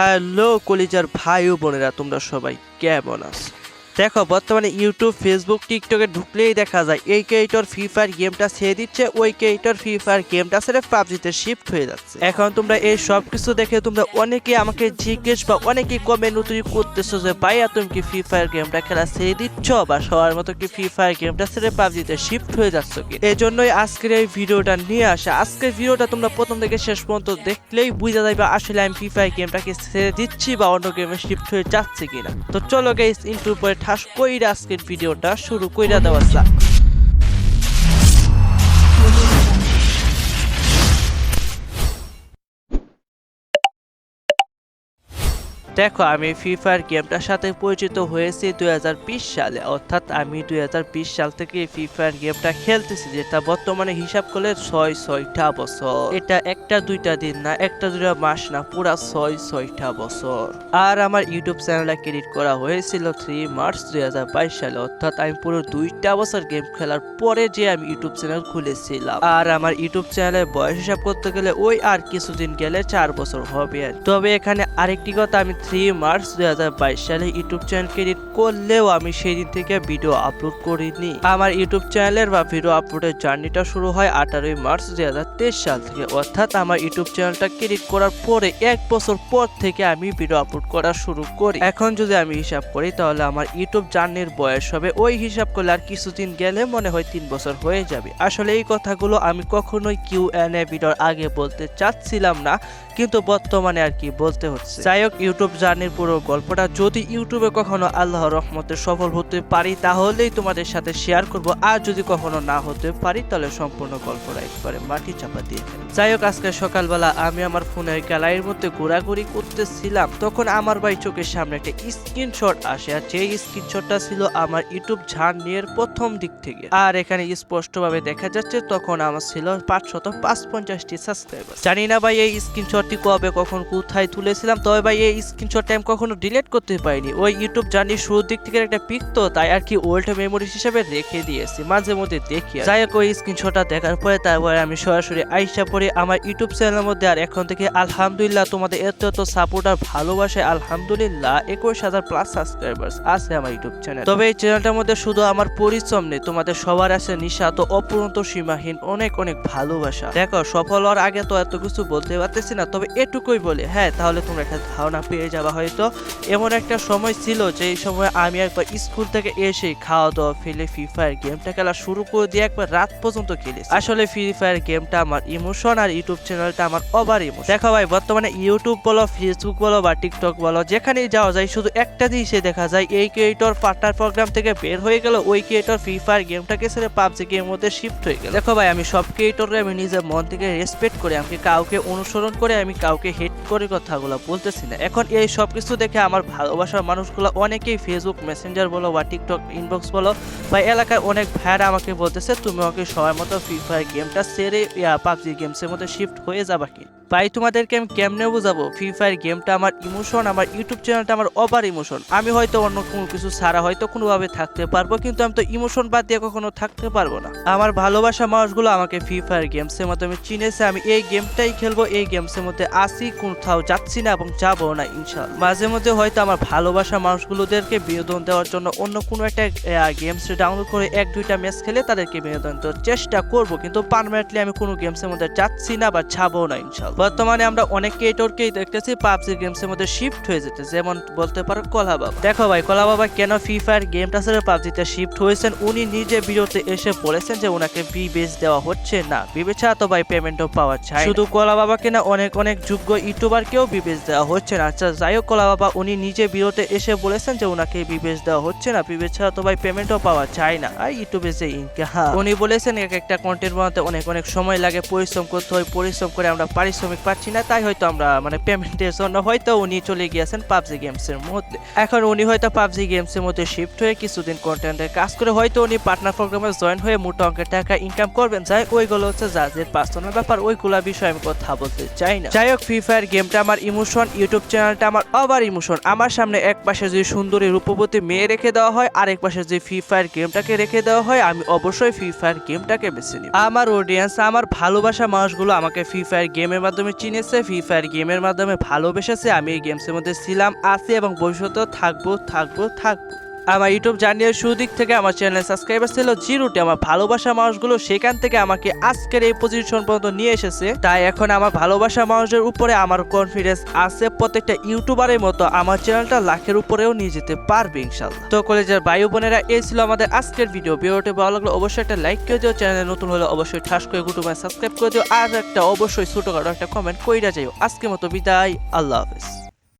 Hello কলিজার ভাই ও বোনেরা তোমরা সবাই কেমন আছো? দেখো, বর্তমানে ইউটিউব ফেসবুক টিকটকে ঢুকলেই দেখা যায়, এই ক্রিয়েটর ফ্রি ফায়ার গেমটা ছেড়ে দিচ্ছে, ওই ক্রিয়েটর ফ্রি ফায়ার গেমটা ছেড়ে পাবজিতে শিফট হয়ে যাচ্ছে। এখন তোমরা এই সব কিছু দেখে তোমরা অনেকে আমাকে জিজ্ঞেস বা অনেকে কমেন্ট উত্তরি করতেছো যে, ভাইয়া, তুমি কি ফ্রি ফায়ার গেমটা খেলা ছেড়ে দিচ্ছ বা সবার মতো কি ফ্রি ফায়ার গেমটা ছেড়ে পাবজিতে শিফট হয়ে যাচ্ছ কি? এই জন্যই আজকের এই ভিডিওটা নিয়ে আসা। আজকের ভিডিওটা তোমরা প্রথম থেকে শেষ পর্যন্ত দেখলেই বুঝা যাবে আসলে আমি ফ্রি ফায়ার গেমটাকে ছেড়ে দিচ্ছি বা অন্য গেমে শিফট হয়ে যাচ্ছে কিনা। তো চলো ইন্টুর পরে ঠাস কইরা আজকের ভিডিওটা শুরু কইরা দেওয়া যাক। দেখো, আমি ফ্রি ফায়ার গেমটার সাথে পরিচিত হয়েছি দুই হাজার বিশ সালে। অর্থাৎ আমি দুই হাজার বিশ সাল থেকে ফ্রি ফায়ার গেমটা খেলতেছি, যেটা বর্তমানে হিসাব করলে ছয় ছয়টা বছর। এটা একটা দুইটা দিন না, একটা দুইটা মাস না, পুরা ছয় ছয়টা বছর। আর আমার ইউটিউব চ্যানেলটা ক্রেডিট করা হয়েছিল থ্রি মার্চ দুই হাজার বাইশ সালে। অর্থাৎ আমি পুরো দুইটা বছর গেম খেলার পরে যে আমি ইউটিউব চ্যানেল খুলেছিলাম। আর আমার ইউটিউব চ্যানেলের বয়স হিসাব করতে গেলে ওই আর কিছুদিন গেলে চার বছর হবে। তবে এখানে আরেকটি কথা আমি থ্রি মার্চ দুই সালে ইউটিউব চ্যানেল ক্রেডিট করলেও আমি সেই দিন থেকে ভিডিও আপলোড করিনি। আমার ইউটিউব চ্যানেলের বা ভিডিও আপলোডের জার্নিটা শুরু হয় আঠারোই মার্চ দুই সাল থেকে। অর্থাৎ আমার ইউটিউব চ্যানেলটা ক্রেডিট করার পরে এক বছর পর থেকে আমি ভিডিও আপলোড করা শুরু করি। এখন যদি আমি হিসাব করি, তাহলে আমার ইউটিউব জার্নির বয়স হবে। ওই হিসাব করলে আর কিছুদিন গেলে মনে হয় তিন বছর হয়ে যাবে। আসলে এই কথাগুলো আমি কখনোই কিউ এন এ ভিডিওর আগে বলতে চাচ্ছিলাম না, কিন্তু বর্তমানে আর কি বলতে হচ্ছে। যাই হোক, ইউটিউব জার্নির পুরো গল্পটা যদি ইউটিউবে কখনো আল্লাহর রহমতে সফল হতে পারি, তাহলেই তোমাদের সাথে শেয়ার করব। আর যদি কখনো না হতে পারি, তাহলে সম্পূর্ণ গল্পটা একবারে মাটি চাপা দিয়ে যাই হোক, আজকে সকালবেলা আমি আমার ফোনের গ্যালারির মধ্যে ঘোরাঘুরি করতেছিলাম। তখন আমার ভাই চোখের সামনে একটা স্ক্রিনশট আসে, আর যে স্ক্রিনশটটা ছিল আমার ইউটিউব জার্নির প্রথম দিক থেকে। আর এখানে স্পষ্টভাবে দেখা যাচ্ছে, তখন আমার ছিল পাঁচশত পাঁচ পঞ্চাশটি সাবস্ক্রাইবার জানি না ভাই, এই স্ক্রিনশটটি কবে, কখন, কোথায় তুলেছিলাম, তবে ভাই, এই স্ক্রিনশটটা আমি কখনো ডিলিট করতে পারিনি। ওই ইউটিউব জানি শুরুর দিক থেকে একটা পিক তো, তাই আর কি ওল্ড মেমোরি হিসেবে রেখে দিয়েছি, মাঝে মধ্যে দেখি যাই হোক, ওই স্ক্রিনশটটা দেখার পরে তারপরে আমি সরাসরি আইসা পরে আমার ইউটিউব চ্যানেলের মধ্যে আর এখন থেকে আলহামদুলিল্লাহ তোমাদের এত এত সাপোর্ট আর ভালোবাসায় আলহামদুলিল্লাহ একুশ হাজার প্লাস সাবস্ক্রাইবার্স আছে আমার ইউটিউব চ্যানেল তবে এই চ্যানেলটার মধ্যে শুধু আমার পরিশ্রম নেই, তোমাদের সবার আছে নিশাত অপূরন্ত সীমাহীন অনেক অনেক ভালোবাসা। দেখো, সফল হওয়ার আগে তো এত কিছু বলতে পারতেছি না, তবে এটুকুই বলে হ্যাঁ তাহলে তোমরা একটা ধারণা পেয়ে যাবা হয়তো এমন একটা সময় ছিল যে সময় আমি একবার স্কুল থেকে এসে খাওয়া দাওয়া ফেলে ফ্রি ফায়ার গেমটা খেলা শুরু করে দিয়ে একবার রাত পর্যন্ত খেলেছি। আসলে ফ্রি ফায়ার গেমটা আমার ইমোশন আর ইউটিউব চ্যানেলটা আমার ওভার ইমোশন দেখো ভাই, বর্তমানে ইউটিউব বলো ফেসবুক বলো বা টিকটক বলো, যেখানেই যাওয়া যায় শুধু একটা জিনিসে দেখা যায়, এই ক্রিয়েটর পার্টনার প্রোগ্রাম থেকে বের হয়ে গেল, ওই ক্রিয়েটর ফ্রি ফায়ার গেমটাকে ছেড়ে পাবজি গেমের মধ্যে শিফট হয়ে গেল। দেখো ভাই, আমি সব ক্রিয়েটরকে আমি নিজের মন থেকে রেসপেক্ট করে, আমি কাউকে অনুসরণ করে, আমি কাউকে হেট করে কথাগুলো বলতেছি না। এখন এই সব কিছু দেখে আমার ভালোবাসার মানুষগুলো অনেকেই ফেসবুক মেসেঞ্জার বলো বা টিকটক ইনবক্স বলো বা এলাকায় অনেক ভাইরা আমাকে বলতেছে, তুমি ওকে সবাই মতো ফ্রি ফায়ার গেমটা ছেড়ে পাবজি গেমসের মধ্যে শিফট হয়ে যাবা কি? ভাই, তোমাদেরকে আমি কেমনে বোঝাবো? ফ্রি ফায়ার গেমটা আমার ইমোশন আমার ইউটিউব চ্যানেলটা আমার ওভার ইমোশন আমি হয়তো অন্য কোনো কিছু ছাড়া হয়তো কোনোভাবে থাকতে পারব, কিন্তু আমি তো ইমোশন বাদ দিয়ে কখনো থাকতে পারব না। আমার ভালোবাসা মানুষগুলো আমাকে ফ্রি ফায়ার গেমসের মাধ্যমে চিনেছে। আমি এই গেমটাই খেলব, এই গেমসের মধ্যে আসি কোথাও যাচ্ছি না এবং যাব না ইনশাল্লাহ মাঝে মধ্যে হয়তো আমার ভালোবাসা মানুষগুলোদেরকে বিনোদন দেওয়ার জন্য অন্য কোনো একটা গেমস ডাউনলোড করে এক দুইটা ম্যাচ খেলে তাদেরকে বিনোদন দেওয়ার চেষ্টা করব। কিন্তু পারমানেন্টলি আমি কোনো গেমসের মধ্যে যাচ্ছি না বা যাব না ইনশাল্লাহ বর্তমানে আমরা অনেক ক্রিয়েটরকেই দেখতেছি পাবজি গেমসের মধ্যে শিফট হয়ে যেতে যেমন বলতে পারো কলা বাবা। দেখো ভাই কলা বাবা কেন ফ্রি ফায়ার গেমটা ছেড়ে পাবজিতে শিফট হয়েছেন? উনি নিজে বিরতে এসে বলেছেন যে ওনাকে বি বেস দেওয়া হচ্ছে না। বিবে ছাড়া তো ভাই পেমেন্টও পাওয়া যায়। শুধু কলা বাবাকে না অনেক অনেক যোগ্য ইউটিউবারকেও বিবেচ দেওয়া হচ্ছে না। আচ্ছা যাই হোক, কলা বাবা, উনি নিজে বিরতে এসে বলেছেন যে ওনাকে বিবেচ দেওয়া হচ্ছে না। বিবেচ ছাড়া তো ভাই পেমেন্টও পাওয়া যায় না। আর ইউটিউবে যে ইনকাম উনি বলেছেন এক একটা কন্টেন্ট বানাতে অনেক অনেক সময় লাগে, পরিশ্রম করতে হয়, পরিশ্রম করে আমরা পারিশ্রমিক পাচ্ছি না, তাই হয়তো আমরা মানে পেমেন্টের জন্য হয়তো উনি চলে গিয়েছেন পাবজি গেমসের মধ্যে। এখন উনি হয়তো পাবজি গেমসের মধ্যে শিফট হয়ে কিছুদিন কন্টেন্টের কাজ করে হয়তো উনি পার্টনার প্রোগ্রামে জয়েন হয়ে মোটা অঙ্কের টাকা ইনকাম করবেন। যাই ওইগুলো হচ্ছে জাজের পার্সোনাল ব্যাপার, ওইগুলা বিষয়ে আমি কথা বলতে চাই না। যাই হোক ফ্রি ফায়ার গেমটা আমার ইমোশন ইউটিউব চ্যানেলটা আমার ওভার ইমোশন। আমার সামনে এক পাশে যে সুন্দরী রূপবতী মেয়ে রেখে দেওয়া হয় আর এক পাশে যে ফ্রি ফায়ার গেমটাকে রেখে দেওয়া হয়, আমি অবশ্যই ফ্রি ফায়ার গেমটাকে বেছে নিই আমার অডিয়েন্স আমার ভালোবাসা মানুষগুলো আমাকে ফ্রি ফায়ার গেমের মাধ্যমে চিনেছে ফ্রি ফায়ার গেমের মাধ্যমে ভালোবেসেছে, আমি এই গেমসের মধ্যে ছিলাম, আছি এবং ভবিষ্যতেও থাকব থাকব থাকব। আমার ইউটিউব জার্নির শুরু দিক থেকে আমার চ্যানেল সাবস্ক্রাইবার ছিল জিরোটি। আমার ভালোবাসা মানুষগুলো সেখান থেকে আমাকে আজকের এই পজিশন পর্যন্ত নিয়ে এসেছে। তাই এখন আমার ভালোবাসা মানুষের উপরে আমার কনফিডেন্স আছে প্রত্যেকটা ইউটিউবারের মতো আমার চ্যানেলটা লাখের উপরেও নিয়ে যেতে পারবে ইনশাল্লাহ তো কলেজের ভাই বোনেরা, এই ছিল আমাদের আজকের ভিডিও ভিডিওটি ভালো লাগলে অবশ্যই একটা লাইক করে দিও। চ্যানেলে নতুন হলে অবশ্যই ঠাস করে ইউটিউবে সাবস্ক্রাইব করে দিও। আর একটা অবশ্যই ছোটখাটো একটা কমেন্ট কইরা যাইও। আজকের মতো বিদায়। আল্লাহ হাফেজ।